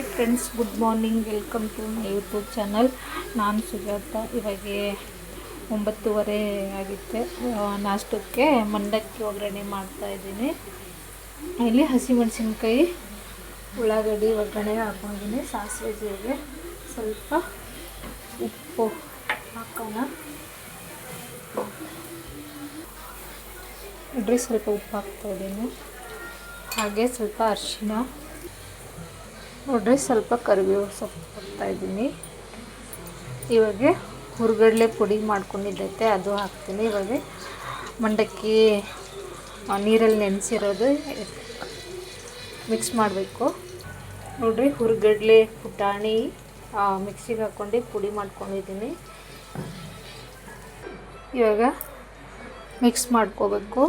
Hi friends, good morning. Welcome to my YouTube channel. ನಾನು ಸುಜಾತ. ಇವಾಗೆ ಒಂಬತ್ತುವರೆ ಆಗಿತ್ತೆ. ನಾಷ್ಟಕ್ಕೆ ಮಂಡಕ್ಕಿ ಒಗ್ಗರಣೆ ಮಾಡ್ತಾಯಿದ್ದೀನಿ ಇಲ್ಲಿ ಹಸಿಮೆಣಸಿನ್ಕಾಯಿ, ಉಳ್ಳಾಗಡ್ಡಿ ಒಗ್ಗರಣೆ ಹಾಕೊಂಡಿದ್ದೀನಿ. ಸಾಸಿವೆ ಜೀರಿಗೆ, ಸ್ವಲ್ಪ ಉಪ್ಪು ಹಾಕೋಣ. ನೋಡ್ರಿ ಸ್ವಲ್ಪ ಉಪ್ಪು ಹಾಕ್ತಾಯಿದ್ದೀನಿ ಹಾಗೆ ಸ್ವಲ್ಪ ಅರಿಶಿನ. ನೋಡ್ರಿ, ಸ್ವಲ್ಪ ಕರಿಬೇವು ಸೊಪ್ಪು ಹಾಕ್ತಾಯಿದ್ದೀನಿ ಇವಾಗ ಹುರ್ಗಡ್ಲೆ ಪುಡಿ ಮಾಡ್ಕೊಂಡಿದ್ದೈತೆ, ಅದು ಹಾಕ್ತೀನಿ. ಇವಾಗ ಮಂಡಕ್ಕಿ ನೀರಲ್ಲಿ ನೆನೆಸಿರೋದು ಮಿಕ್ಸ್ ಮಾಡಬೇಕು. ನೋಡ್ರಿ, ಹುರ್ಗಡ್ಲೆ ಪುಟಾಣಿ ಮಿಕ್ಸಿಗೆ ಹಾಕ್ಕೊಂಡು ಪುಡಿ ಮಾಡ್ಕೊಂಡಿದ್ದೀನಿ. ಇವಾಗ ಮಿಕ್ಸ್ ಮಾಡ್ಕೋಬೇಕು,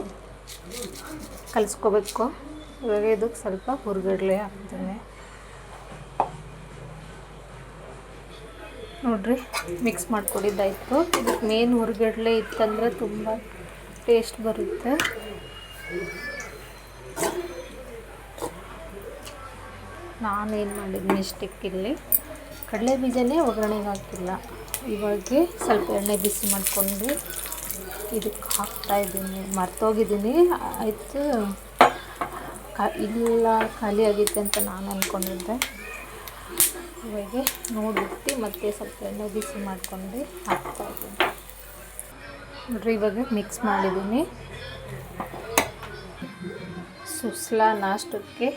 ಕಲಿಸ್ಕೋಬೇಕು. ಇವಾಗ ಇದಕ್ಕೆ ಸ್ವಲ್ಪ ಹುರ್ಗಡ್ಲೆ ಹಾಕ್ತೀನಿ. ನೋಡ್ರಿ ಮಿಕ್ಸ್ ಮಾಡ್ಕೊಂಡಿದ್ದಾಯಿತು ಇದಕ್ಕೆ ಮೇನ್ ಹುರ್ಗಡ್ಲೆ ಇತ್ತಂದರೆ ತುಂಬ ಟೇಸ್ಟ್ ಬರುತ್ತೆ. ನಾನೇನು ಮಾಡಿದ್ದೀನಿ ಮಿಸ್ಟೇಕ್ ಇಲ್ಲಿ? ಕಡಲೆ ಬೀಜನೇ ಒಗ್ಗರಣೆಗೆ ಹಾಕಿಲ್ಲ. ಇವಾಗ ಸ್ವಲ್ಪ ಎಣ್ಣೆ ಬಿಸಿ ಮಾಡಿಕೊಂಡು ಇದಕ್ಕೆ ಹಾಕ್ತಾ ಇದ್ದೀನಿ. ಮರ್ತೋಗಿದ್ದೀನಿ. ಆಯಿತು. ಕ ಇಲ್ಲ, ಖಾಲಿ ಆಗೈತೆ ಅಂತ ನಾನು ಅಂದ್ಕೊಂಡಿದ್ದೆ ಇವಾಗ ನೋಡ್ಬಿಟ್ಟು ಮತ್ತೆ ಸ್ವಲ್ಪ ಎಣ್ಣೆ ಬಿಸಿ ಮಾಡ್ಕೊಂಡು ಹಾಕ್ತಾ ಇದ್ದೀನಿ. ನೋಡ್ರಿ, ಇವಾಗ ಮಿಕ್ಸ್ ಮಾಡಿದ್ದೀನಿ. ಸುಸ್ಲಾ ನಾಷ್ಟಕ್ಕೆ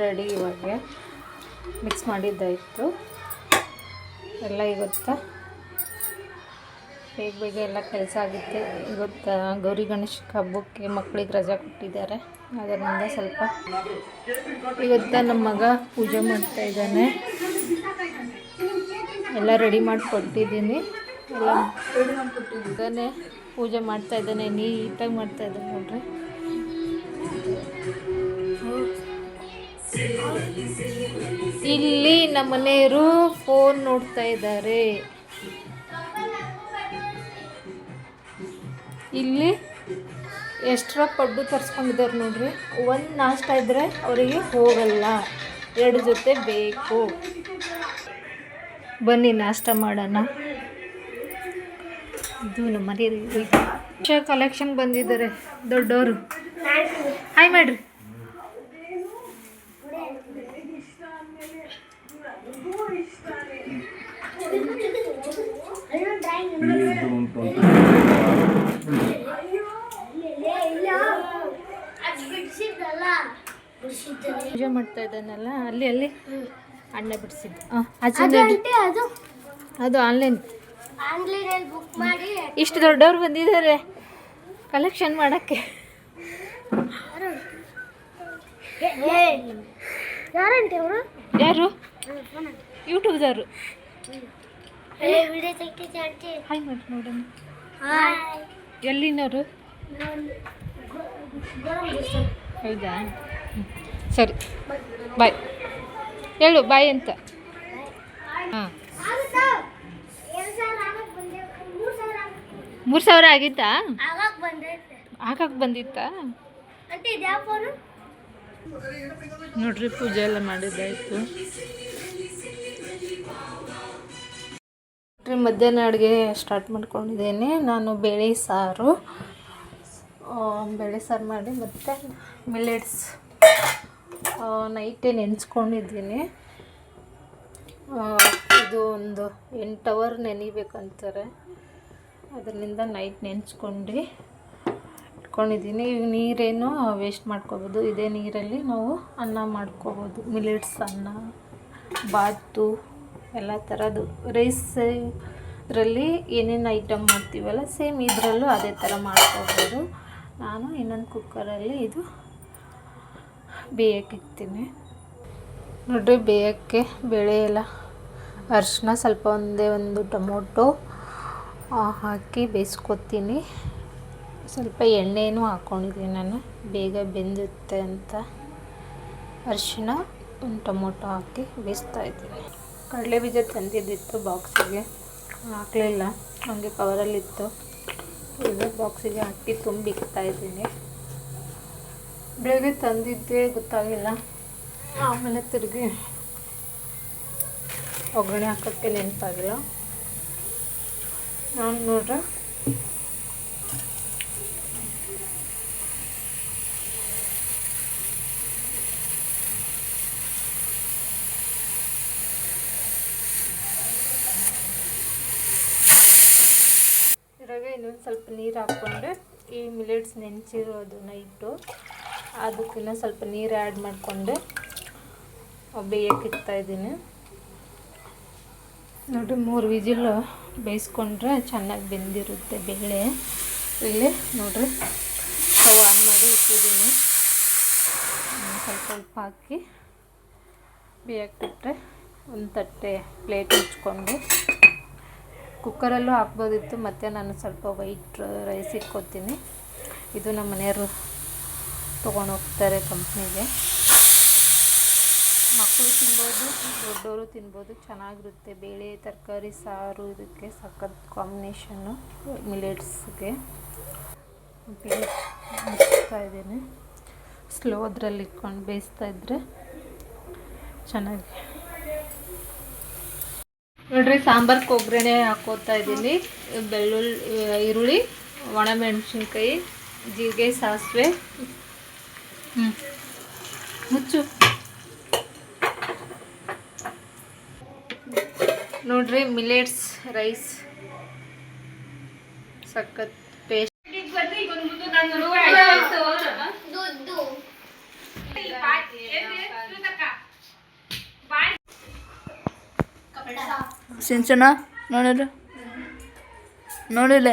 ರೆಡಿ ಇವಾಗ. ಮಿಕ್ಸ್ ಮಾಡಿದ್ದಾಯಿತು. ಎಲ್ಲ ಇವತ್ತು ಬೇಗ ಬೇಗ ಎಲ್ಲ ಕೆಲಸ ಆಗುತ್ತೆ. ಇವತ್ತು ಗೌರಿ ಗಣೇಶ ಹಬ್ಬಕ್ಕೆ ಮಕ್ಕಳಿಗೆ ರಜಾ ಕೊಟ್ಟಿದ್ದಾರೆ. ಅದರಿಂದ ಸ್ವಲ್ಪ ಇವತ್ತು ನಮ್ಮ ಮಗ ಪೂಜೆ ಮಾಡ್ತಾ ಇದ್ದಾನೆ. ಎಲ್ಲ ರೆಡಿ ಮಾಡಿ ಕೊಟ್ಟಿದ್ದೀನಿ ಎಲ್ಲ ಕೊಟ್ಟಿದ್ದಾನೆ ಪೂಜೆ ಮಾಡ್ತಾ ಇದ್ದಾನೆ, ನೀಟಾಗಿ ಮಾಡ್ತಾ ಇದ್ದಾನೆ ನೋಡ್ರಿ. ಇಲ್ಲಿ ನಮ್ಮ ಮನೆಯವರು ಫೋನ್ ನೋಡ್ತಾ ಇದ್ದಾರೆ. ಇಲ್ಲಿ ಎಷ್ಟರ ಪಡ್ಡು ತರಿಸ್ಕೊಂಡಿದ್ದಾರೆ ನೋಡ್ರಿ. ಒಂದು ನಾಷ್ಟ ಇದ್ದರೆ ಅವರಿಗೆ ಹೋಗಲ್ಲ. ಎರಡು ಜೊತೆ ಬೇಕು. ಬನ್ನಿ, ನಾಷ್ಟ ಮಾಡೋಣ. ಇದು ನಮ್ಮ ಮನೆಯಲ್ಲಿ ಕಲೆಕ್ಷನ್ ಬಂದಿದ್ದಾರೆ, ದೊಡ್ಡವರು. ಹಾಯ್ ಮಾಡ್ರಿ ಪೂಜೆ ಮಾಡ್ತಾ ಇದ್ದಾನಲ್ಲ, ಅಲ್ಲಿ ಅಲ್ಲಿ. ಅಣ್ಣ ಬಿಡಿಸಿದ್ದು ಹಾಂ ಅದು ಅದು ಆನ್ಲೈನ್ ಆನ್ಲೈನಲ್ಲಿ ಬುಕ್ ಮಾಡಿ ಇಷ್ಟು ದೊಡ್ಡವ್ರು ಬಂದಿದ್ದಾರೆ ಕಲೆಕ್ಷನ್ ಮಾಡೋಕ್ಕೆ ಯಾರು ಯೂಟ್ಯೂಬ್ದವರು ಹಾಯ್ ಮಾಡಿ ನೋಡೋಣ ಹಾಯ್ ಎಲ್ಲಿನವರು ಹೌದಾ. ಸರಿ ಬಾಯ್ ಹೇಳು, ಬಾಯ್ ಅಂತ. ಹಾಂ ಮೂರು ಸಾವಿರ ಆಗಿತ್ತಾ? ಹಾಕಕ್ಕೆ ಬಂದಿತ್ತಾ? ನೋಡ್ರಿ, ಪೂಜೆ ಎಲ್ಲ ಮಾಡಿದ್ದಾಯ್ತು. ಮಧ್ಯಾಹ್ನ ಅಡುಗೆ ಸ್ಟಾರ್ಟ್ ಮಾಡ್ಕೊಂಡಿದ್ದೇನೆ. ನಾನು ಬೇಳೆ ಸಾರು. ಬೇಳೆ ಸಾರು ಮಾಡಿ ಮತ್ತು ಮಿಲೆಟ್ಸ್ ನೈಟೇ ನೆನೆಸ್ಕೊಂಡಿದ್ದೀನಿ. ಇದು ಒಂದು ಎಂಟು ಅವರ್ ನೆನಿಬೇಕಂತಾರೆ. ಅದರಿಂದ ನೈಟ್ ನೆನೆಸ್ಕೊಂಡು ಇಟ್ಕೊಂಡಿದ್ದೀನಿ. ಈಗ ನೀರೇನು ವೇಸ್ಟ್ ಮಾಡ್ಕೋಬೋದು. ಇದೇ ನೀರಲ್ಲಿ ನಾವು ಅನ್ನ ಮಾಡ್ಕೋಬೋದು. ಮಿಲೆಟ್ಸ್ ಅನ್ನ, ಬಾತು, ಎಲ್ಲ ಥರದ್ದು ರೈಸ್ ಇದರಲ್ಲಿ ಏನೇನು ಐಟಮ್ ಮಾಡ್ತೀವಲ್ಲ ಸೇಮ್ ಇದರಲ್ಲೂ ಅದೇ ಥರ ಮಾಡ್ಕೋಬೋದು. ನಾನು ಇನ್ನೊಂದು ಕುಕ್ಕರಲ್ಲಿ ಇದು ಬೇಯಕ್ಕೆ ಇಕ್ತೀನಿ ನೋಡ್ರಿ, ಬೇಯಕ್ಕೆ ಬೇಳೆ ಎಲ್ಲ. ಅರಿಶಿನ ಸ್ವಲ್ಪ ಒಂದೇ ಒಂದು ಟೊಮೊಟೊ ಹಾಕಿ ಬೇಯಿಸ್ಕೊತೀನಿ. ಸ್ವಲ್ಪ ಎಣ್ಣೆನೂ ಹಾಕ್ಕೊಂಡಿದ್ದೀನಿ ನಾನು. ಬೇಗ ಬೆಂದುತ್ತೆ ಅಂತ. ಅರಿಶಿನ ಒಂದು ಟೊಮೊಟೊ ಹಾಕಿ ಬೇಯಿಸ್ತಾ ಇದ್ದೀನಿ. ಕಡಲೆ ಬೀಜ ತಂದಿದ್ದಿತ್ತು ಬಾಕ್ಸಿಗೆ. ಹಾಕಲಿಲ್ಲ, ಹಾಗೆ ಕವರಲ್ಲಿತ್ತು. ಈಗ ಬಾಕ್ಸಿಗೆ ಹಾಕಿ ತುಂಬಿಕ್ತಾ ಇದ್ದೀನಿ. ಬೆಳಗ್ಗೆ ತಂದಿದ್ದೆ ಗೊತ್ತಾಗಿಲ್ಲ. ಆಮೇಲೆ ತಿರುಗಿ ಒಗ್ಗರಣೆ ಹಾಕೋಕ್ಕೆ ನೆನಪಾಗಿಲ್ಲ. ನಾನು ನೋಡ್ರೆ ರವೆ ಇನ್ನೊಂದು ಸ್ವಲ್ಪ ನೀರು ಹಾಕ್ಕೊಂಡು. ಈ ಮಿಲೆಟ್ಸ್ ನೆನೆಸಿರೋದು ಇಟ್ಟು. ಅದಕ್ಕಿನ್ನ ಸ್ವಲ್ಪ ನೀರು ಆ್ಯಡ್ ಮಾಡಿಕೊಂಡು ಬೇಯಕ್ಕೆ ಇದ್ದೀನಿ. ನೋಡಿ ಮೂರು ವಿಜಿಲು ಬೇಯಿಸ್ಕೊಂಡ್ರೆ ಚೆನ್ನಾಗಿ ಬೆಂದಿರುತ್ತೆ ಬೇಳೆ. ಇಲ್ಲಿ ನೋಡ್ರಿ ನಾವು ಆನ್ ಮಾಡಿ ಇಟ್ಟಿದ್ದೀನಿ. ಸ್ವಲ್ಪ ಸ್ವಲ್ಪ ಹಾಕಿ ಬೇಯಕ್ಕೆ ಬಿಟ್ಟರೆ ಒಂದು ತಟ್ಟೆ ಪ್ಲೇಟ್ ಹಚ್ಕೊಂಡು ಕುಕ್ಕರಲ್ಲೂ ಹಾಕ್ಬೋದಿತ್ತು ಮತ್ತು ನಾನು ಸ್ವಲ್ಪ ವೈಟ್ ರೈಸ್ ಇಟ್ಕೊತೀನಿ. ಇದು ನಮ್ಮ ಮನೆಯವರು ತೊಗೊಂಡು ಹೋಗ್ತಾರೆ ಕಂಪ್ನಿಗೆ. ಮಕ್ಕಳು ತಿನ್ಬೋದು ದೊಡ್ಡವರು ತಿನ್ಬೋದು, ಚೆನ್ನಾಗಿರುತ್ತೆ. ಬೇಳೆ, ತರಕಾರಿ, ಸಾರು, ಇದಕ್ಕೆ ಸಖತ್ ಕಾಂಬಿನೇಷನ್ನು ಮಿಲೆಟ್ಸ್ಗೆ ಬೇಯಿಸ್ತಾ ಇದ್ದೀನಿ. ಸ್ಲೋ ಅದ್ರಲ್ಲಿ ಇಟ್ಕೊಂಡು ಬೇಯಿಸ್ತಾ ಇದ್ದರೆ ಚೆನ್ನಾಗಿ. ನೋಡ್ರಿ, ಸಾಂಬಾರು ಒಗ್ಗರಣೆ ಹಾಕೋತಾ ಇದ್ದೀನಿ. ಬೆಳ್ಳುಳ್ಳಿ, ಈರುಳ್ಳಿ ಒಣಮೆಣಸಿನ್ಕಾಯಿ ಜೀರಿಗೆ, ಸಾಸಿವೆ ಹ್ಞೂ ಮುಚ್ಚು ನೋಡ್ರಿ ಮಿಲೆಟ್ಸ್ ರೈಸ್. ಸಖತ್ ಪೇಸ್ಟ್ ಸಿಂಚನ ನೋಡಿಲ್ಲ ನೋಡಿಲ್ಲ?